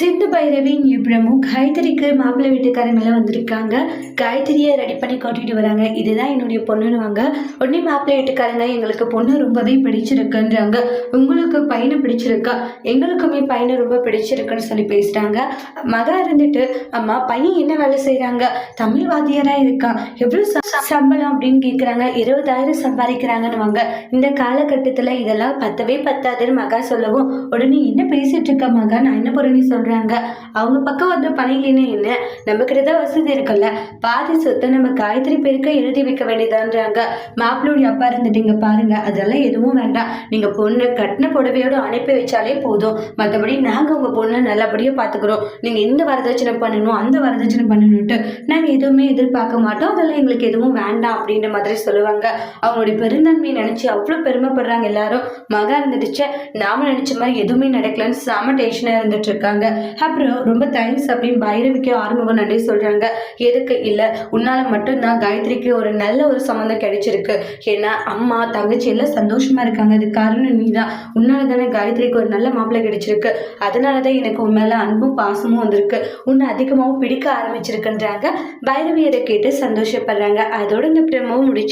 சிந்து பைரவின் பிரமு கைத்தறிக்கு மாப்பிள்ளை வீட்டுக்காரங்களாம் வந்திருக்காங்க. காயத்ரியை ரெடி பண்ணி காட்டிட்டு வராங்க. இதுதான் என்னுடைய பொண்ணுன்னு வாங்க. உடனே மாப்பிள்ளை வீட்டுக்காரங்க எங்களுக்கு பொண்ணு ரொம்பவே பிடிச்சிருக்குன்றாங்க. உங்களுக்கு பையனை பிடிச்சிருக்கா? எங்களுக்குமே பையனை ரொம்ப பிடிச்சிருக்குன்னு சொல்லி பேசுகிறாங்க மகா இருந்துட்டு அம்மா பையன் என்ன வேலை செய்கிறாங்க தமிழ் வாத்தியாராக இருக்கான் எவ்வளோ சம்பளம்? அப்படின்னு கேட்குறாங்க இருபதாயிரம் சம்பாதிக்கிறாங்கன்னுவாங்க இந்த காலகட்டத்தில் இதெல்லாம் பத்தவே பத்தாதுன்னு மகா சொல்லவும். உடனே என்ன பேசிட்டு இருக்க மகா? நான் என்ன பொருள்னு சொல்றாங்க. அவங்க பக்கம் வந்து பணியிலன்னு என்ன நம்ம தான் வசதி இருக்குல்ல. பாதி சொத்தை நம்ம காயத்ரி பேருக்கு எழுதி வைக்க வேண்டியதான்றாங்க. மாப்பிளோடைய அப்பா இருந்துட்டீங்க பாருங்க. அதெல்லாம் எதுவும் வேண்டாம். நீங்க பொண்ணு கட்டின புடவையோட அனுப்பி வச்சாலே போதும். மற்றபடி நாங்க உங்க பொண்ணை நல்லபடியா பாத்துக்கிறோம். நீங்க இந்த வரதட்சணை பண்ணணும் அந்த வரதட்சணை பண்ணணும்ட்டு நாங்க எதுவுமே எதிர்பார்க்க மாட்டோம். அதெல்லாம் எங்களுக்கு எதுவும் வேண்டாம் அப்படின்ற மாதிரி சொல்லுவாங்க. அவங்களுடைய பெருந்தன்மையை நினைச்சு அவ்வளோ பெருமைப்படுறாங்க எல்லாரும். மகா இருந்துடுச்சு. நாம நினைச்ச மாதிரி எதுவுமே நடக்கலன்னு செம டென்ஷனாக இருந்துட்டு இருக்காங்க. அப்புறம் ரொம்ப தேங்க்ஸ் அப்படின்னு பைரவிக்கு ஆறுமுகம் நன்றி சொல்றாங்க. எதுக்கு இல்லை உன்னால மட்டும்தான் காயத்ரிக்கு ஒரு நல்ல ஒரு சம்மந்தம் கிடைச்சிருக்கு. ஏன்னா அம்மா தங்கச்சி எல்லாம் சந்தோஷமா இருக்காங்க. அது காரணம் நீ தான் உன்னால தானே காயத்ரிக்கு ஒரு நல்ல மாப்பிள்ளை கிடைச்சிருக்கு. அதனால தான் எனக்கு உன் மேல அன்பும் பாசமும் வந்திருக்கு. உன்னை அதிகமாகவும் பிடிக்க ஆரம்பிச்சிருக்குன்றாங்க. பைரவி அதை கேட்டு சந்தோஷப்படுறாங்க. அதோட இந்த பிரமவும் முடிச்சு